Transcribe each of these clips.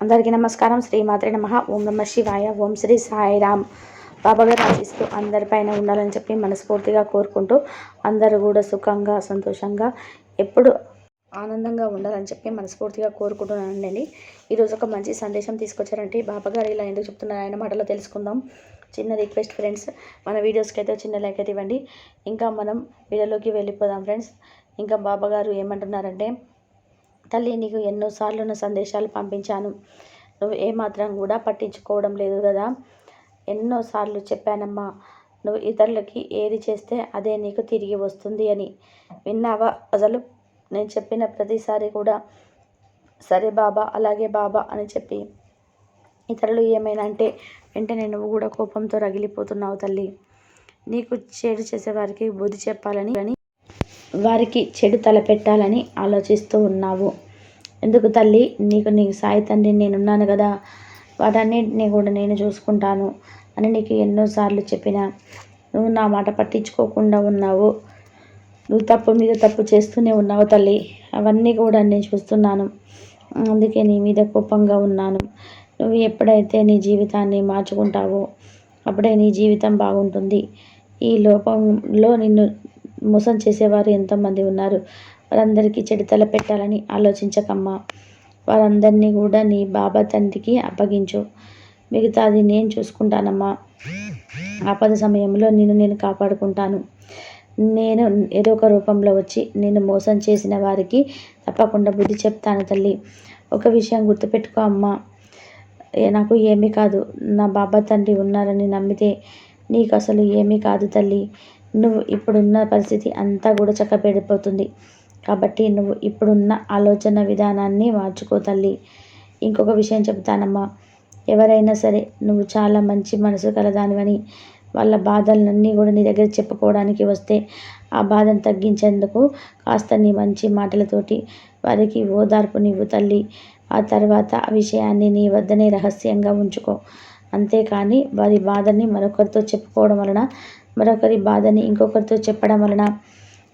అందరికీ నమస్కారం. శ్రీమాత్రి నమ. ఓం నమ శివాయ. ఓం శ్రీ సాయిరామ్ బాబాగారు ఆశిస్తూ అందరిపైన ఉండాలని చెప్పి మనస్ఫూర్తిగా కోరుకుంటూ అందరూ కూడా సుఖంగా సంతోషంగా ఎప్పుడు ఆనందంగా ఉండాలని చెప్పి మనస్ఫూర్తిగా కోరుకుంటున్నానండి ఈరోజు ఒక మంచి సందేశం తీసుకొచ్చారంటే బాబాగారు ఇలా ఎందుకు చెప్తున్నారు ఆయన మాటలో తెలుసుకుందాం. చిన్న రిక్వెస్ట్ ఫ్రెండ్స్ మన వీడియోస్కి అయితే చిన్న లైక్ అయితే ఇవ్వండి. ఇంకా మనం వీడియోలోకి వెళ్ళిపోదాం ఫ్రెండ్స్. ఇంకా బాబాగారు ఏమంటున్నారంటే తల్లి నీకు ఎన్నోసార్లు నా సందేశాలు పంపించాను. నువ్వు ఏమాత్రం కూడా పట్టించుకోవడం లేదు కదా. ఎన్నోసార్లు చెప్పానమ్మా నువ్వు ఇతరులకి ఏది చేస్తే అదే నీకు తిరిగి వస్తుంది అని. విన్నావా? అసలు నేను చెప్పిన ప్రతిసారి కూడా సరే బాబా అలాగే బాబా అని చెప్పి. ఇతరులు ఏమైనా అంటే వెంటనే నువ్వు కూడా కోపంతో రగిలిపోతున్నావు తల్లి. నీకు చేడు చేసేవారికి బుద్ధి చెప్పాలని అని వారికి చెడు తలపెట్టాలని ఆలోచిస్తూ ఉన్నావు. ఎందుకు తల్లి? నీకు నీ సాయి తండ్రి నేనున్నాను కదా. వాటన్నిటిని కూడా నేను చూసుకుంటాను అని నీకు ఎన్నోసార్లు చెప్పిన. నువ్వు నా మాట పట్టించుకోకుండా ఉన్నావు. నువ్వు తప్పు మీద తప్పు చేస్తూనే ఉన్నావు తల్లి. అవన్నీ కూడా నేను చూస్తున్నాను. అందుకే నీ మీద కోపంగా ఉన్నాను. నువ్వు ఎప్పుడైతే నీ జీవితాన్ని మార్చుకుంటావో అప్పుడే నీ జీవితం బాగుంటుంది. ఈ లోపంలో నిన్ను మోసం చేసేవారు ఎంతోమంది ఉన్నారు. వారందరికీ చెడు తల పెట్టాలని ఆలోచించకమ్మా. వారందరినీ కూడా నీ బాబా తండ్రికి అప్పగించు. మిగతాది నేను చూసుకుంటానమ్మా. ఆపద సమయంలో నేను నేను కాపాడుకుంటాను. నేను ఏదో ఒక రూపంలో వచ్చి నేను మోసం చేసిన వారికి తప్పకుండా బుద్ధి చెప్తాను తల్లి. ఒక విషయం గుర్తుపెట్టుకో అమ్మా. నాకు ఏమీ కాదు. నా బాబా తండ్రి ఉన్నారని నమ్మితే నీకు అసలు ఏమీ కాదు తల్లి. నువ్వు ఇప్పుడున్న పరిస్థితి అంతా కూడా చక్కబెడిపోతుంది. కాబట్టి నువ్వు ఇప్పుడున్న ఆలోచన విధానాన్ని మార్చుకో తల్లి. ఇంకొక విషయం చెప్తానమ్మా. ఎవరైనా సరే నువ్వు చాలా మంచి మనసు కలదానివని వాళ్ళ బాధలన్నీ కూడా నీ దగ్గర చెప్పుకోవడానికి వస్తే ఆ బాధను తగ్గించేందుకు కాస్త నీ మంచి మాటలతోటి వారికి ఓదార్పునివ్వు తల్లి. ఆ తర్వాత ఆ విషయాన్ని నీ వద్దనే రహస్యంగా ఉంచుకో. అంతేకాని వారి బాధని మరొకరితో చెప్పుకోవడం వలన మరొకరి బాధని ఇంకొకరితో చెప్పడం వలన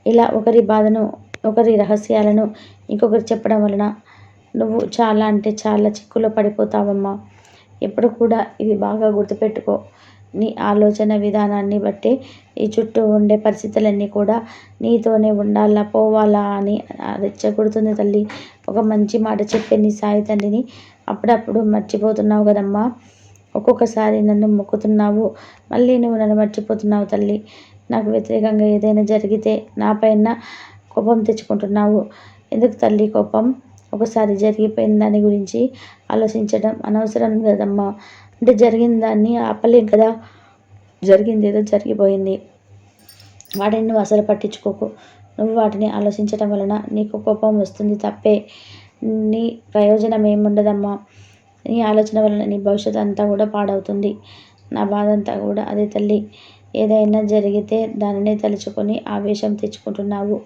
ఇలా ఒకరి బాధను ఒకరి రహస్యాలను ఇంకొకరు చెప్పడం వలన నువ్వు చాలా అంటే చాలా చిక్కులో పడిపోతావమ్మా. ఎప్పుడు కూడా ఇది బాగా గుర్తుపెట్టుకో. నీ ఆలోచన విధానాన్ని బట్టి ఈ చుట్టూ ఉండే పరిస్థితులన్నీ కూడా నీతోనే ఉండాలా పోవాలా అని రెచ్చగొడుతుంది తల్లి. ఒక మంచి మాట చెప్పే నీ సాయి తండ్రిని అప్పుడప్పుడు మర్చిపోతున్నావు కదమ్మా. ఒక్కొక్కసారి నన్ను మొక్కుతున్నావు. మళ్ళీ నువ్వు నన్ను మర్చిపోతున్నావు తల్లి. నాకు వ్యతిరేకంగా ఏదైనా జరిగితే నాపైన కోపం తెచ్చుకుంటున్నావు. ఎందుకు తల్లి కోపం? ఒకసారి జరిగిపోయిన దాని గురించి ఆలోచించడం అనవసరం కదమ్మా. అంటే జరిగిన దాన్ని ఆపలేం కదా? జరిగింది ఏదో జరిగిపోయింది. వాటిని నువ్వు అసలు పట్టించుకోకు. నువ్వు వాటిని ఆలోచించడం వలన నీకు కోపం వస్తుంది తప్పే. నీ ప్రయోజనం ఏముండదమ్మా. నీ ఆలోచన వలన నీ భవిష్యత్తు అంతా కూడా పాడవుతుంది. నా బాధ అంతా కూడా అదే తల్లి. ఏదైనా జరిగితే దానినే తలుచుకొని ఆవేశం తెచ్చుకుంటున్నావు.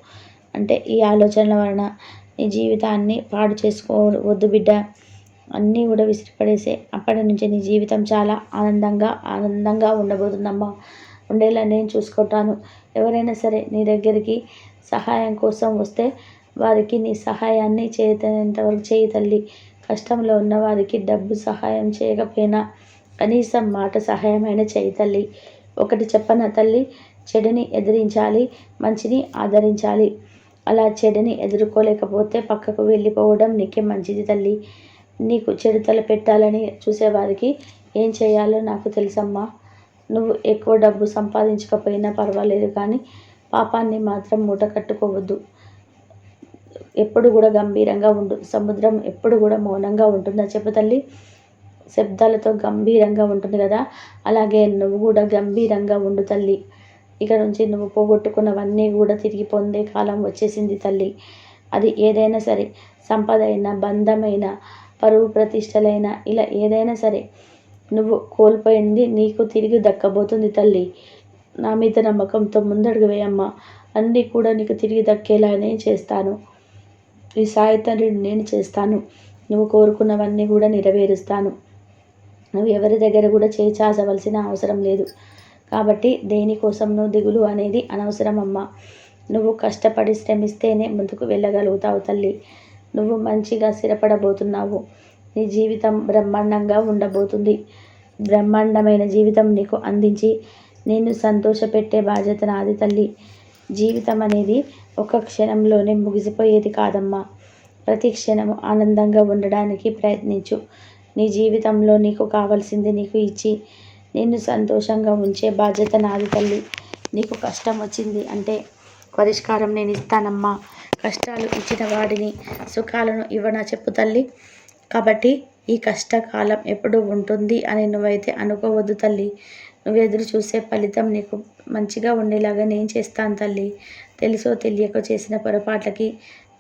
అంటే ఈ ఆలోచనల వలన నీ జీవితాన్ని పాడు చేసుకో వద్దు బిడ్డ. అన్నీ కూడా విసిరిపడేసే అప్పటి నుంచి నీ జీవితం చాలా ఆనందంగా ఆనందంగా ఉండబోతుందమ్మా. ఉండేలా నేను చూసుకుంటాను. ఎవరైనా సరే నీ దగ్గరికి సహాయం కోసం వస్తే వారికి నీ సహాయాన్ని చేయనంతవరకు చేయి తల్లి. కష్టంలో ఉన్నవారికి డబ్బు సహాయం చేయకపోయినా కనీసం మాట సహాయమైన చేయి తల్లి. ఒకటి చెప్పన తల్లి? చెడుని ఎదిరించాలి మంచిని ఆదరించాలి. అలా చెడుని ఎదుర్కోలేకపోతే పక్కకు వెళ్ళిపోవడం నీకే మంచిది తల్లి. నీకు చెడు తల పెట్టాలని చూసేవారికి ఏం చేయాలో నాకు తెలుసమ్మా. నువ్వు ఎక్కువ డబ్బు సంపాదించకపోయినా పర్వాలేదు కానీ పాపాన్ని మాత్రం మూట కట్టుకోవద్దు. ఎప్పుడు కూడా గంభీరంగా ఉండు సముద్రం ఎప్పుడు కూడా మౌనంగా ఉంటుందా చెప్పు తల్లి? శబ్దాలతో గంభీరంగా ఉంటుంది కదా. అలాగే నువ్వు కూడా గంభీరంగా ఉండు తల్లి. ఇక నుంచి నువ్వు పోగొట్టుకున్నవన్నీ కూడా తిరిగి పొందే కాలం వచ్చేసింది తల్లి. అది ఏదైనా సరే సంపద అయినా బంధమైన పరువు ప్రతిష్టలైన ఇలా ఏదైనా సరే నువ్వు కోల్పోయింది నీకు తిరిగి దక్కబోతుంది తల్లి. నా మీద నమ్మకంతో ముందడుగు వేయమ్మా. అన్నీ కూడా నీకు తిరిగి దక్కేలానే చేస్తాను. ఈ సాయి తండ్రిని నేను చేస్తాను. నువ్వు కోరుకున్నవన్నీ కూడా నెరవేరుస్తాను. నువ్వు ఎవరి దగ్గర కూడా చేచాచవలసిన అవసరం లేదు. కాబట్టి దేనికోసం నువ్వు దిగులు అనేది అనవసరం అమ్మ నువ్వు కష్టపడి శ్రమిస్తేనే ముందుకు వెళ్ళగలుగుతావు తల్లి. నువ్వు మంచిగా స్థిరపడబోతున్నావు. నీ జీవితం బ్రహ్మాండంగా ఉండబోతుంది. బ్రహ్మాండమైన జీవితం నీకు అందించి నిన్ను సంతోషపెట్టే బాధ్యత నాది తల్లి. జీవితం అనేది ఒక క్షణంలోనే ముగిసిపోయేది కాదమ్మా. ప్రతి క్షణము ఆనందంగా ఉండడానికి ప్రయత్నించు. నీ జీవితంలో నీకు కావలసింది నీకు ఇచ్చి నిన్ను సంతోషంగా ఉంచే బాధ్యత నాది తల్లి. నీకు కష్టం వచ్చింది అంటే పరిష్కారం నేను ఇస్తానమ్మా. కష్టాలు ఇచ్చిన వాడిని సుఖాలను ఇవ్వనా చెప్పు తల్లి. కాబట్టి ఈ కష్టకాలం ఎప్పుడు ఉంటుంది అని నువ్వైతే అనుకోవద్దు తల్లి. నువ్వు ఎదురు చూసే ఫలితం నీకు మంచిగా ఉండేలాగా నేను చేస్తాను తల్లి. తెలుసో తెలియకో చేసిన పొరపాట్లకి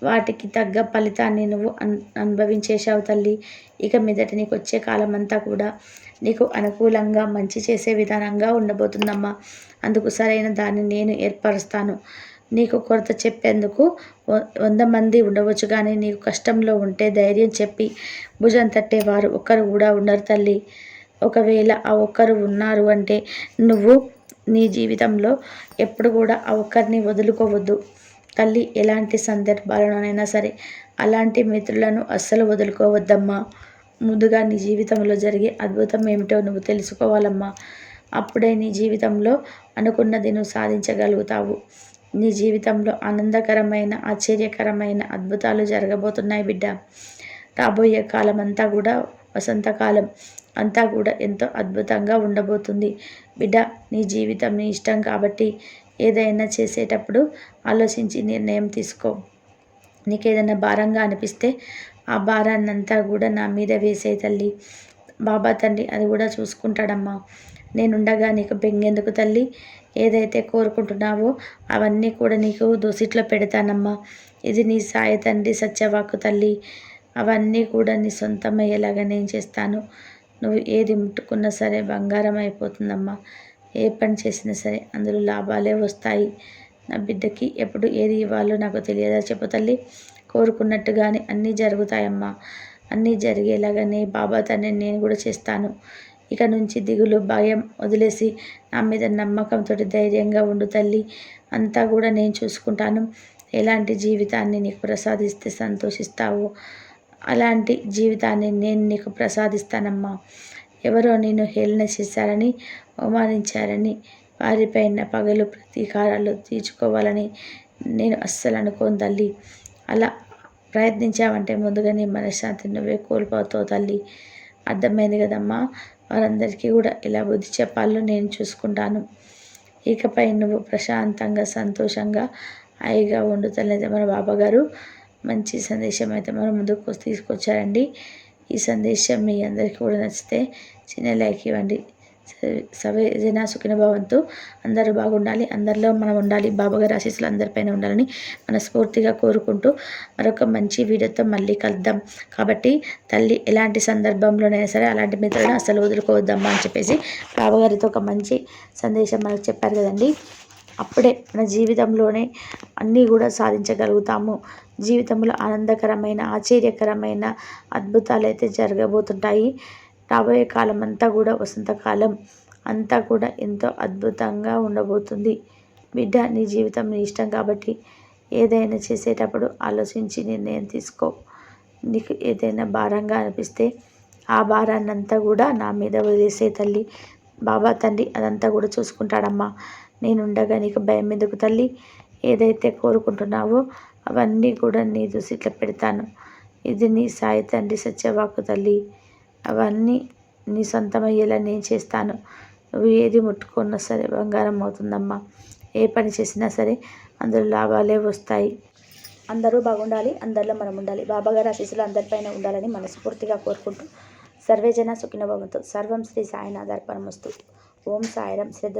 వాటికి తగ్గ ఫలితాన్ని నువ్వు అన్ అనుభవించేశావు తల్లి. ఇక మీదట నీకు వచ్చే కాలం అంతా కూడా నీకు అనుకూలంగా మంచి చేసే విధానంగా ఉండబోతుందమ్మా. అందుకు సరైన దాన్ని నేను ఏర్పరుస్తాను. నీకు కొరత చెప్పేందుకు వంద మంది ఉండవచ్చు కానీ నీకు కష్టంలో ఉంటే ధైర్యం చెప్పి భుజం తట్టేవారు ఒక్కరు కూడా ఉండరు తల్లి. ఒకవేళ ఆ ఒక్కరు ఉన్నారు అంటే నువ్వు నీ జీవితంలో ఎప్పుడు కూడా ఆ ఒక్కరిని వదులుకోవద్దు. తల్లి ఎలాంటి సందర్భాలలోనైనా సరే అలాంటి మిత్రులను అస్సలు వదులుకోవద్దమ్మా. ముందుగా నీ జీవితంలో జరిగే అద్భుతం ఏమిటో నువ్వు తెలుసుకోవాలమ్మా. అప్పుడే నీ జీవితంలో అనుకున్నది నువ్వు సాధించగలుగుతావు. నీ జీవితంలో ఆనందకరమైన ఆశ్చర్యకరమైన అద్భుతాలు జరగబోతున్నాయి బిడ్డ. రాబోయే కాలం అంతా కూడా వసంతకాలం అంతా కూడా ఎంతో అద్భుతంగా ఉండబోతుంది. బిడ్డ నీ జీవితం నీ ఇష్టం కాబట్టి ఏదైనా చేసేటప్పుడు ఆలోచించి నిర్ణయం తీసుకో. నీకు ఏదైనా భారంగా అనిపిస్తే ఆ భారాన్ని అంతా కూడా నా మీద వేసే తల్లి. బాబా తండ్రి అది కూడా చూసుకుంటాడమ్మా. నేనుండగా నీకు బెంగెందుకు తల్లి? ఏదైతే కోరుకుంటున్నావో అవన్నీ కూడా నీకు దోసిట్లో పెడతానమ్మా. ఇది నీ సాయి తండ్రి సత్యవాకు తల్లి. అవన్నీ కూడా నీ సొంతమయ్యేలాగా నేను చేస్తాను. నువ్వు ఏది ముట్టుకున్నా సరే బంగారం అయిపోతుందమ్మా. ఏ పని చేసినా సరే అందులో లాభాలే వస్తాయి. నా బిడ్డకి ఎప్పుడు ఏది ఇవ్వాలో నాకు తెలియదా చెప్పు తల్లి. కోరుకున్నట్టుగానే అన్నీ జరుగుతాయమ్మా. అన్నీ జరిగేలాగానే బాబా తండ్రి నేను కూడా చేస్తాను. ఇక నుంచి దిగులు భయం వదిలేసి నా మీద నమ్మకంతో ధైర్యంగా ఉండు తల్లి. అంతా కూడా నేను చూసుకుంటాను. ఎలాంటి జీవితాన్ని నీకు ప్రసాదిస్తే సంతోషిస్తావు? అలాంటి జీవితాన్ని నేను నీకు ప్రసాదిస్తానమ్మా. ఎవరో నేను హేళన చేశారని అవమానించారని వారిపైన పగలు ప్రతీకారాలు తీర్చుకోవాలని నేను అస్సలు అనుకోను తల్లి. అలా ప్రయత్నించావంటే ముందుగా నీ మనశ్శాంతి నువ్వే కోల్పోతావు తల్లి. అర్థమైంది కదమ్మా? వారందరికీ కూడా ఎలా బుద్ధి చెప్పాలో నేను చూసుకుంటాను. ఇకపై నువ్వు ప్రశాంతంగా సంతోషంగా హాయిగా వండుతలైతే మన బాబాగారు మంచి సందేశం అయితే మనం ముందుకు తీసుకొచ్చారండి. ఈ సందేశం మీ అందరికీ కూడా నచ్చితే చిన్న లైక్ ఇవ్వండి. సవే జన సుఖిన భవంతు అందరూ బాగుండాలి అందరిలో మనం ఉండాలి బాబాగారి ఆశీస్సులు అందరిపైన ఉండాలని మనస్ఫూర్తిగా కోరుకుంటూ మరొక మంచి వీడియోతో మళ్ళీ కలుద్దాం. కాబట్టి తల్లి ఎలాంటి సందర్భంలోనైనా సరే అలాంటి మిత్రులను అసలు వదులుకోవద్దమ్మా అని చెప్పేసి బాబాగారితో ఒక మంచి సందేశం మనకు చెప్పారు కదండి. అప్పుడే మన జీవితంలోనే అన్నీ కూడా సాధించగలుగుతాము. జీవితంలో ఆనందకరమైన ఆశ్చర్యకరమైన అద్భుతాలు అయితే జరగబోతుంటాయి. రాబోయే కాలం అంతా కూడా వసంతకాలం అంతా కూడా ఎంతో అద్భుతంగా ఉండబోతుంది. బిడ్డ నీ జీవితం నీ ఇష్టం కాబట్టి ఏదైనా చేసేటప్పుడు ఆలోచించి నిర్ణయం తీసుకో. నీకు ఏదైనా భారంగా అనిపిస్తే ఆ భారాన్ని అంతా కూడా నా మీద వదిలేసే తల్లి. బాబా తండ్రి అదంతా కూడా చూసుకుంటాడమ్మా. నేనుండగా నీకు భయం ఎందుకు తల్లి? ఏదైతే కోరుకుంటున్నావో అవన్నీ కూడా నీ దృష్టిలో పెడతాను. ఇది నీ సాయి తండ్రి సత్యవాకు తల్లి. అవన్నీ నీ సొంతమయ్యేలా నేను చేస్తాను. నువ్వు ఏది ముట్టుకున్నా సరే బంగారం అవుతుందమ్మా. ఏ పని చేసినా సరే అందులో లాభాలే వస్తాయి. అందరూ బాగుండాలి అందరిలో మనం ఉండాలి. బాబాగారి ఆశీస్సులు అందరిపైన ఉండాలని మనస్ఫూర్తిగా కోరుకుంటూ సర్వేజన సుఖినభవంతో. సర్వం శ్రీ సాయినాథార్పణమస్తు. ఓం సాయిరం. శ్రద్ధ